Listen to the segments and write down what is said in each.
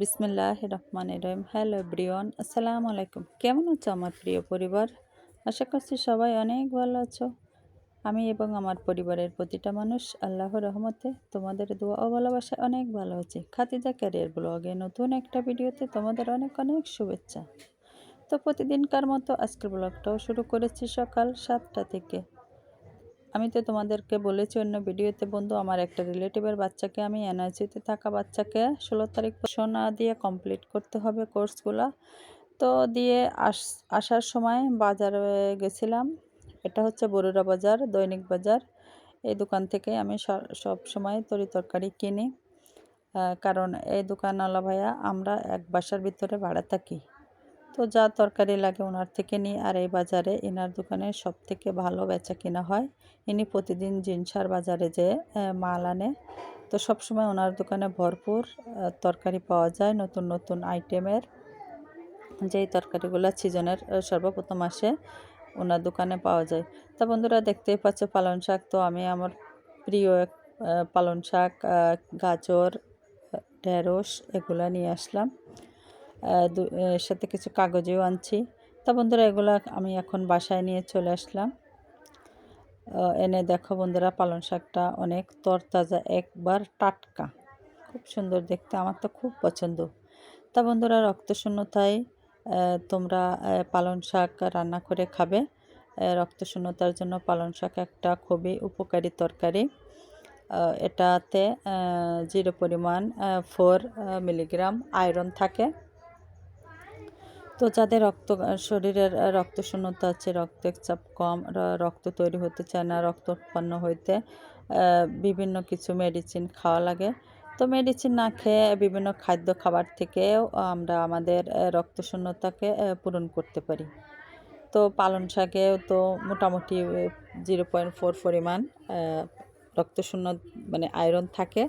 বিসমিল্লাহ রহমান রহিম hello Brian আসসালামু আলাইকুম। কেমন আছো আমার প্রিয় পরিবার? আশা করছি সবাই অনেক ভালো আছো। আমি এবং আমার পরিবারের প্রতিটা মানুষ আল্লাহ রহমতে তোমাদের দোয়া ও ভালোবাসায় অনেক ভালো আছি। খাতিজা ক্যারিয়ার ব্লগে নতুন একটা ভিডিওতে তোমাদের অনেক অনেক শুভেচ্ছা। তো প্রতিদিনকার মতো আজকের ব্লগটাও শুরু করেছি সকাল সাতটা থেকে। আমি তো তোমাদেরকে বলেছি অন্য ভিডিওতে, বন্ধু, আমার একটা রিলেটিভের বাচ্চাকে আমি এনআইসিতে থাকা বাচ্চাকে ষোলো তারিখ সোনা দিয়ে কমপ্লিট করতে হবে কোর্সগুলো। তো দিয়ে আস, আসার সময় বাজারে গেছিলাম। এটা হচ্ছে বরুড়া বাজার, দৈনিক বাজার। এই দোকান থেকে আমি সব সময় তরি তরকারি কিনি। কারণ এই দোকানওয়ালা ভাইয়া, আমরা এক বাসার ভিতরে ভাড়া থাকি। তো যা তরকারি লাগে ওনার থেকে নিই। আর এই বাজারে এনার দোকানে সব থেকে ভালো বেচা কেনা হয়, ইনি প্রতিদিন জিনসার বাজারে যে মাল আনে। তো সবসময় ওনার দোকানে ভরপুর তরকারি পাওয়া যায় নতুন নতুন আইটেমের। যেই তরকারিগুলো সিজনের সর্বপ্রথম আসে ওনার দোকানে পাওয়া যায়। তা বন্ধুরা দেখতেই পাচ্ছ পালন শাক। তো আমি আমার প্রিয় পালন শাক গাজর ঢেঁড়স এগুলো নিয়ে আসলাম। সাথে কিছু কাগজেও আনছি। তা বন্ধুরা, এগুলো আমি এখন বাসায় নিয়ে চলে আসলাম। এনে দেখো বন্ধুরা, পালং শাকটা অনেক তরতাজা, একবার টাটকা। খুব সুন্দর দেখতে, আমার তো খুব পছন্দ। তা বন্ধুরা রক্তশূন্যতায় তোমরা পালং শাক রান্না করে খাবে। রক্তশূন্যতার জন্য পালং শাক একটা খুবই উপকারী তরকারি। এটাতে জিরো পরিমাণ ফোর মিলিগ্রাম আয়রন থাকে। তো যাদের রক্ত শরীরের রক্ত শূন্যতা আছে, রক্তের চাপ কম রক্ত তৈরি হতে চায় না, রক্ত উৎপন্ন হইতে বিভিন্ন কিছু মেডিসিন খাওয়া লাগে। তো মেডিসিন না খেয়ে বিভিন্ন খাদ্য খাবার থেকেও আমরা আমাদের রক্ত শূন্যতাকে পূরণ করতে পারি। তো পালন শাকেও তো মোটামুটি জিরো পয়েন্ট ফোর পরিমাণ রক্ত শূন্য মানে আয়রন থাকে।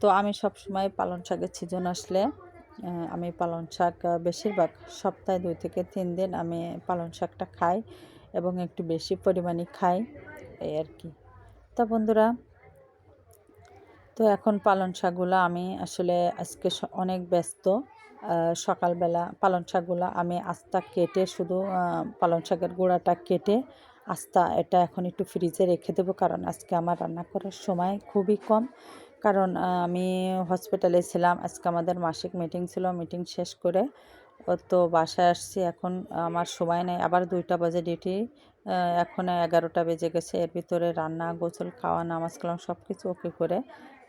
তো আমি সবসময় পালন শাকের সিজন আসলে আমি পালং শাক বেশিরভাগ সপ্তাহে দুই থেকে তিন দিন আমি পালং শাকটা খাই এবং একটু বেশি পরিমাণে খাই, এই আর কি। তা বন্ধুরা, তো এখন পালং শাকগুলো আমি আসলে আজকে অনেক ব্যস্ত। সকালবেলা পালং শাকগুলো আমি আস্তা কেটে শুধু পালং শাকের গোড়াটা কেটে আস্তা এটা এখন একটু ফ্রিজে রেখে দেবো, কারণ আজকে আমার রান্না করার সময় খুবই কম। কারণ আমি হসপিটালে ছিলাম। আজকে আমাদের মাসিক মিটিং ছিল মিটিং শেষ করে তো বাসায় আসছি। এখন আমার সময় নেই। আবার দুইটা বাজে ডিউটি এখন এগারোটা বেজে গেছে। এর ভিতরে রান্না, গোসল, খাওয়া, নামাজ কালাম সব কিছু ওকে করে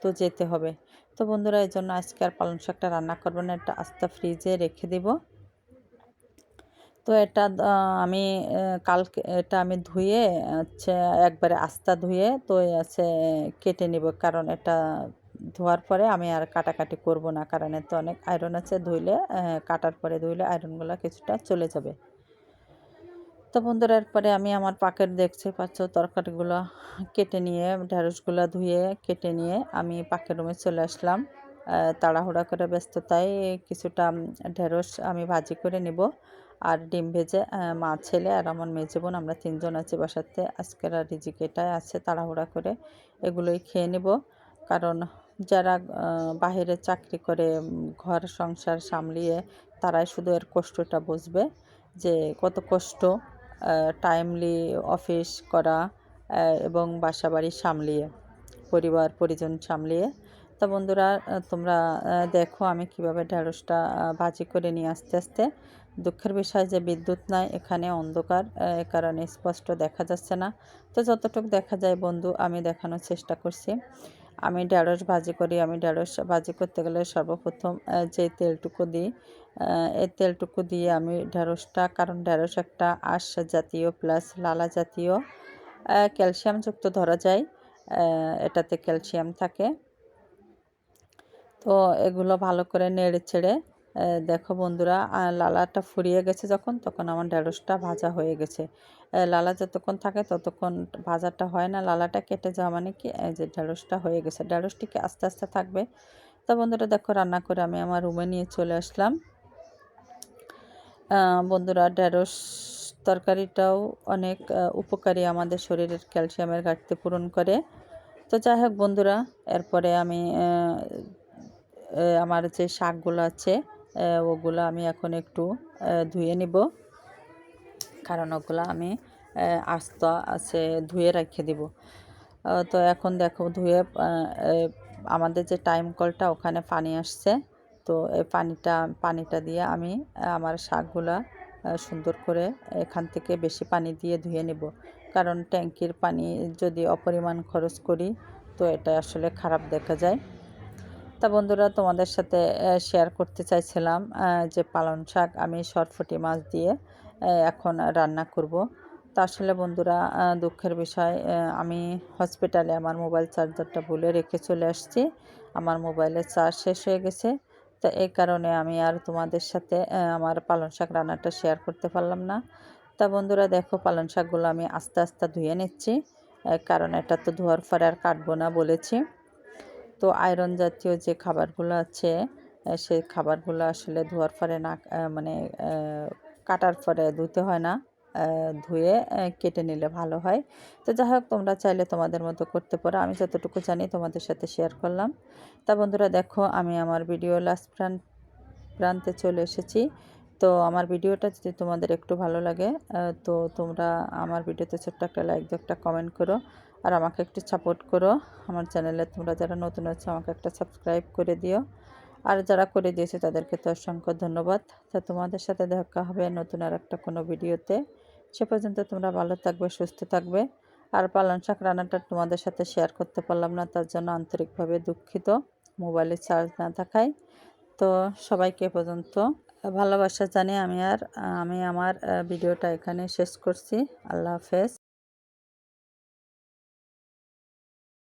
তো যেতে হবে। তো বন্ধুরা এই জন্য আজকে আর পালং শাকটা রান্না করব না। একটা আস্তা ফ্রিজে রেখে দেব। তো এটা আমি কালকে এটা আমি ধুয়ে, হচ্ছে একবারে আস্তা ধুয়ে, তো আছে, কেটে নিব। কারণ এটা ধোয়ার পরে আমি আর কাটাকাটি করব না। কারণ এতে অনেক আয়রন আছে ধুইলে কাটার পরে ধুইলে আয়রনগুলো কিছুটা চলে যাবে। তো বন্ধুরা, এরপরে আমি আমার পাকের দেখতে পাচ্ছ তরকারিগুলো। কেটে নিয়ে ঢেঁড়সগুলো ধুয়ে, কেটে নিয়ে আমি পাকের রুমে চলে আসলাম। তাড়াহুড়া করে ব্যস্ততায় কিছুটা ঢেঁড়স আমি ভাজি করে নিব। আর ডিম ভেজে মা, ছেলে আর আমার মেয়ে বোন, আমরা তিনজন আছি বাসাতে। আজকের আর রিজিক আছে তাড়াহুড়া করে এগুলোই খেয়ে নেব। কারণ যারা বাহিরে চাকরি করে ঘর সংসার সামলিয়ে, তারাই শুধু এর কষ্টটা বুঝবে যে কত কষ্ট টাইমলি অফিস করা এবং বাসা বাড়ি সামলিয়ে, পরিবার, পরিজন সামলিয়ে। তা বন্ধুরা তোমরা দেখো আমি কীভাবে ঢেঁড়সটা ভাজি করে নিয়ে আস্তে আস্তে দুঃখের বিষয় যে বিদ্যুৎ নাই, এখানে অন্ধকার, এ কারণে স্পষ্ট দেখা যাচ্ছে না। তো যতটুকু দেখা যায় বন্ধু, আমি দেখানোর চেষ্টা করছি। আমি ঢেঁড়স ভাজি করি, আমি ঢেঁড়স ভাজি করতে গেলে সর্বপ্রথম যে তেলটুকু দিই এই তেলটুকু দিয়ে আমি ঢেঁড়সটা, কারণ ঢেঁড়স একটা আঁশ জাতীয় প্লাস লালা জাতীয় ক্যালসিয়ামযুক্ত ধরা যায় এটাতে ক্যালসিয়াম থাকে। তো এগুলো ভালো করে নেড়ে ছেড়ে দেখো বন্ধুরা লালাটা ফুরিয়ে গেছে যখন, তখন আমার ঢেঁড়সটা ভাজা হয়ে গেছে। লালা যতক্ষণ থাকে ততক্ষণ ভাজাটা হয় না, লালাটা কেটে যাওয়া মানে কি যে ঢেঁড়সটা হয়ে গেছে। ঢেঁড়সটিকে আস্তে আস্তে থাকবে? তো বন্ধুরা দেখো, রান্না করে আমি আমার রুমে নিয়ে চলে আসলাম। বন্ধুরা, ঢেঁড়স তরকারিটাও অনেক উপকারী আমাদের শরীরের ক্যালসিয়ামের ঘাটতি পূরণ করে। তো যাই হোক বন্ধুরা, এরপরে আমি আমার যে শাকগুলো আছে ওগুলো আমি এখন একটু ধুয়ে নিব। কারণ ওগুলো আমি আস্ত আছে, ধুয়ে রেখে দিব। তো এখন দেখো, ধুয়ে আমাদের যে টাইম কলটা ওখানে পানি আসছে, তো এই পানিটা পানিটা দিয়ে আমি আমার শাকগুলা সুন্দর করে এখান থেকে বেশি পানি দিয়ে ধুয়ে নেব। কারণ ট্যাঙ্কির পানি যদি অপরিমাণ খরচ করি, তো এটা আসলে খারাপ দেখা যায়। তা বন্ধুরা তোমাদের সাথে শেয়ার করতে চাইছিলাম যে পালং শাক আমি শর্টফুটি মাছ দিয়ে এখন রান্না করব। তা আসলে বন্ধুরা দুঃখের বিষয় আমি হসপিটালে আমার মোবাইল চার্জারটা ভুলে রেখে চলে আসছি। আমার মোবাইলের চার্জ শেষ হয়ে গেছে। তো এই কারণে আমি আর তোমাদের সাথে আমার পালং শাক রান্নাটা শেয়ার করতে পারলাম না। তা বন্ধুরা দেখো, পালং শাকগুলো আমি আস্তে আস্তে ধুয়ে নিচ্ছি কারণ এটা তো ধোয়ার পরে আর কাটবো না বলেছি। তো আয়রন জাতীয় যে খাবারগুলো আছে সেই খাবারগুলো আসলে ধোয়ার পরে না মানে কাটার পরে ধুতে হয় না ধুয়ে কেটে নিলে ভালো হয়। তো যাই হোক, তোমরা চাইলে তোমাদের মতো করতে পারো। আমি যতটুকু জানি তোমাদের সাথে শেয়ার করলাম। তা বন্ধুরা দেখো, আমি আমার ভিডিও লাস্ট প্রান প্রান্তে চলে এসেছি। তো আমার ভিডিওটা যদি তোমাদের একটু ভালো লাগে তো তোমরা আমার ভিডিওতে ছোট্ট একটা লাইক দিও একটা কমেন্ট করো। আর আমাকে একটু সাপোর্ট করো আমার চ্যানেলে তোমরা যারা নতুন আছো, আমাকে একটা সাবস্ক্রাইব করে দিও। আর যারা করে দিয়েছে, তাদেরকে তো অসংখ্য ধন্যবাদ। তা তোমাদের সাথে দেখা হবে নতুন আর একটা কোনো ভিডিওতে সে পর্যন্ত তোমরা ভালো থাকবে, সুস্থ থাকবে। আর পালং শাক রান্নাটা তোমাদের সাথে শেয়ার করতে পারলাম না, তার জন্য আন্তরিকভাবে দুঃখিত। মোবাইলে চার্জ না থাকায়। তো সবাইকে পর্যন্ত ভালোবাসা জানিয়ে আমি আর, আমি আমার ভিডিওটা এখানে শেষ করছি। আল্লাহ হাফেজ।